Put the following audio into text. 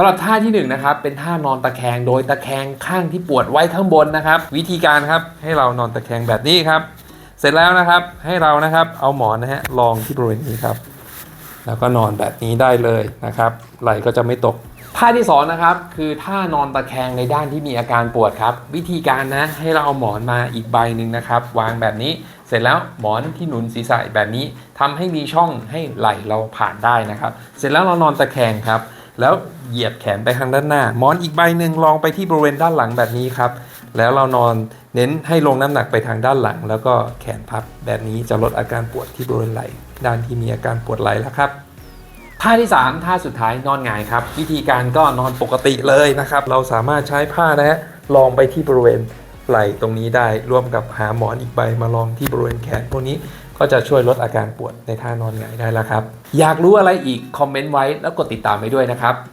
สำหรับท่าที่หนึ่งนะครับเป็นท่านอนตะแคงโดยตะแคงข้างที่ปวดไว้ข้างบนนะครับ วิธีการครับให้เรานอนตะแคงแบบนี้ครับ เสร็จแล้วนะครับให้เรานะครับเอาหมอนนะฮะรองที่บริเวณนี้ครับ แล้วก็นอนแบบนี้ได้เลยนะครับไหล่ก็จะไม่ตกท่าที่สองนะครับคือท่านอนตะแคงในด้านที่มีอาการปวดครับ วิธีการนะให้เราเอาหมอนมาอีกใบหนึ่งนะครับ วางแบบนี้ เสร็จแล้วหมอนที่หนุนศีรษะแบบนี้ทำให้มีช่องให้ไหล่เราผ่านได้นะครับ เสร็จแล้วเรานอนตะแคงครับ แล้วเหยียดแขนไปทางด้านหน้า หมอนอีกใบหนึ่งลองไปที่บริเวณด้านหลังแบบนี้ครับ แล้วเรานอนเน้นให้ลงน้ำหนักไปทางด้านหลัง แล้วก็แขนพับแบบนี้จะลดอาการปวดที่บริเวณไหล่ด้านที่มีอาการปวดไหล่แล้วครับท่าที่ 3 ท่าสุดท้ายนอนหงายครับ วิธีการก็นอนปกติเลยนะครับ เราสามารถใช้ผ้านะฮะลองไปที่บริเวณไหล่ตรงนี้ได้ร่วมกับหาหมอนอีกใบมาลองที่บริเวณแขนพวกนี้ ก็จะช่วยลดอาการปวดในท่านอนหงายได้แล้วครับ อยากรู้อะไรอีกคอมเมนต์ไว้แล้วกดติดตามไปด้วยนะครับ